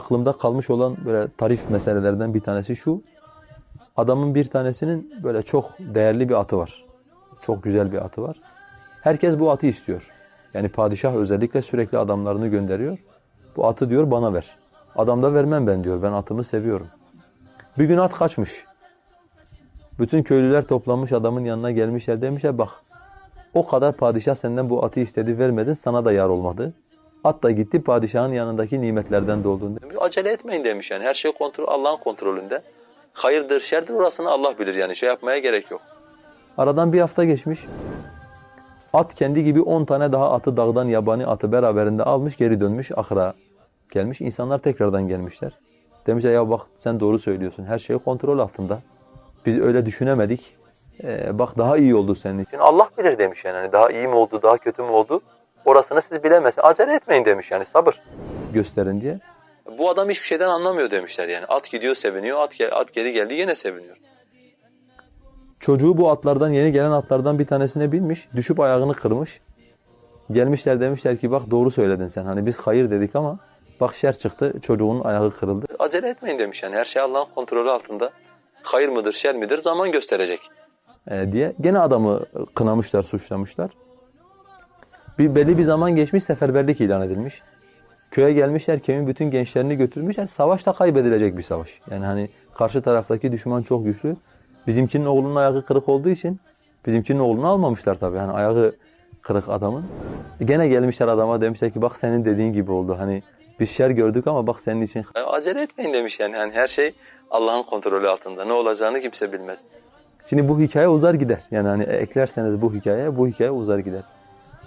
Aklımda kalmış olan böyle tarif meselelerden bir tanesi şu. Adamın bir tanesinin böyle çok değerli bir atı var. Çok güzel bir atı var. Herkes bu atı istiyor. Yani padişah özellikle sürekli adamlarını gönderiyor. Bu atı diyor bana ver. Adam da vermem ben diyor. Ben atımı seviyorum. Bir gün at kaçmış. Bütün köylüler toplanmış adamın yanına gelmişler demişler bak o kadar padişah senden bu atı istedi vermedin sana da yar olmadı. At da gitti padişahın yanındaki nimetlerden doldun demiş. Acele etmeyin demiş yani her şey kontrol Allah'ın kontrolünde. Hayırdır şerdir orasını Allah bilir yani şey yapmaya gerek yok. Aradan bir hafta geçmiş. At kendi gibi 10 tane daha atı dağdan yabani atı beraberinde almış geri dönmüş ahıra gelmiş. İnsanlar tekrardan gelmişler. Demişler ya bak sen doğru söylüyorsun her şey kontrol altında. Biz öyle düşünemedik. Ee, bak daha iyi oldu senin için. Allah bilir demiş yani. Hani daha iyi mi oldu, daha kötü mü oldu? Orasını siz bilemezsiniz. Acele etmeyin demiş yani sabır gösterin diye. Bu adam hiçbir şeyden anlamıyor demişler yani. At gidiyor seviniyor, at, gel- at geri geldi yine seviniyor. Çocuğu bu atlardan, yeni gelen atlardan bir tanesine binmiş, düşüp ayağını kırmış. Gelmişler demişler ki bak doğru söyledin sen. Hani biz hayır dedik ama bak şer çıktı, çocuğun ayağı kırıldı. Acele etmeyin demiş yani. Her şey Allah'ın kontrolü altında. Hayır mıdır, şer midir zaman gösterecek. Ee, diye gene adamı kınamışlar, suçlamışlar. Bir belli bir zaman geçmiş, seferberlik ilan edilmiş. Köye gelmişler, köyün bütün gençlerini götürmüşler. Savaş da kaybedilecek bir savaş. Yani hani karşı taraftaki düşman çok güçlü. Bizimkinin oğlunun ayağı kırık olduğu için bizimkinin oğlunu almamışlar tabii. Hani ayağı kırık adamın. Gene gelmişler adama demişler ki bak senin dediğin gibi oldu. Hani biz şer gördük ama bak senin için. Acele etmeyin demiş yani. Hani her şey Allah'ın kontrolü altında. Ne olacağını kimse bilmez. Şimdi bu hikaye uzar gider. Yani hani eklerseniz bu hikayeye bu hikaye uzar gider.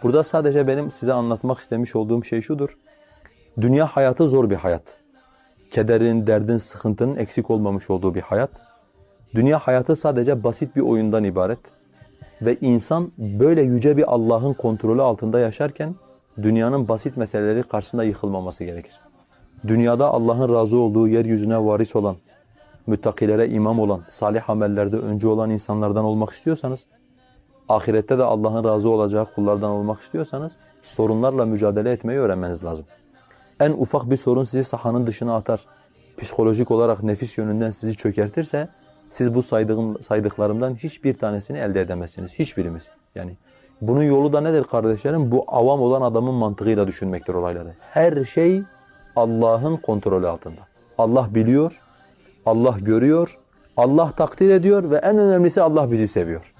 Burada sadece benim size anlatmak istemiş olduğum şey şudur. Dünya hayatı zor bir hayat. Kederin, derdin, sıkıntının eksik olmamış olduğu bir hayat. Dünya hayatı sadece basit bir oyundan ibaret. Ve insan böyle yüce bir Allah'ın kontrolü altında yaşarken dünyanın basit meseleleri karşısında yıkılmaması gerekir. Dünyada Allah'ın razı olduğu yeryüzüne varis olan, müttakilere imam olan, salih amellerde öncü olan insanlardan olmak istiyorsanız, ahirette de Allah'ın razı olacağı kullardan olmak istiyorsanız sorunlarla mücadele etmeyi öğrenmeniz lazım. En ufak bir sorun sizi sahanın dışına atar, psikolojik olarak nefis yönünden sizi çökertirse siz bu saydığım, saydıklarımdan hiçbir tanesini elde edemezsiniz. Hiçbirimiz. Yani bunun yolu da nedir kardeşlerim? Bu avam olan adamın mantığıyla düşünmektir olayları. Her şey Allah'ın kontrolü altında. Allah biliyor, Allah görüyor, Allah takdir ediyor ve en önemlisi Allah bizi seviyor.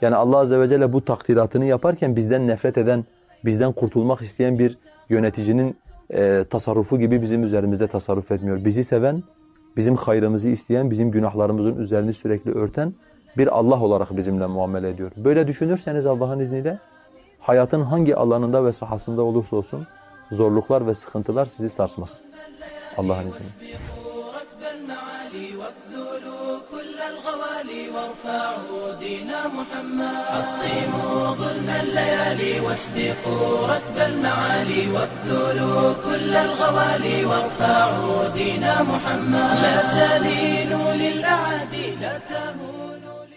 Yani Allah Azze ve Celle bu takdiratını yaparken bizden nefret eden, bizden kurtulmak isteyen bir yöneticinin e, tasarrufu gibi bizim üzerimizde tasarruf etmiyor. Bizi seven, bizim hayrımızı isteyen, bizim günahlarımızın üzerini sürekli örten bir Allah olarak bizimle muamele ediyor. Böyle düşünürseniz Allah'ın izniyle hayatın hangi alanında ve sahasında olursa olsun zorluklar ve sıkıntılar sizi sarsmaz. Allah'ın izniyle. الغوالي وارفعوا دين محمد. حطموا ظلم الليالي واسبقوا ركب المعالي وابذلوا كل الغوالي وارفعوا دين محمد. لا تلينوا للأعادي لا تهونوا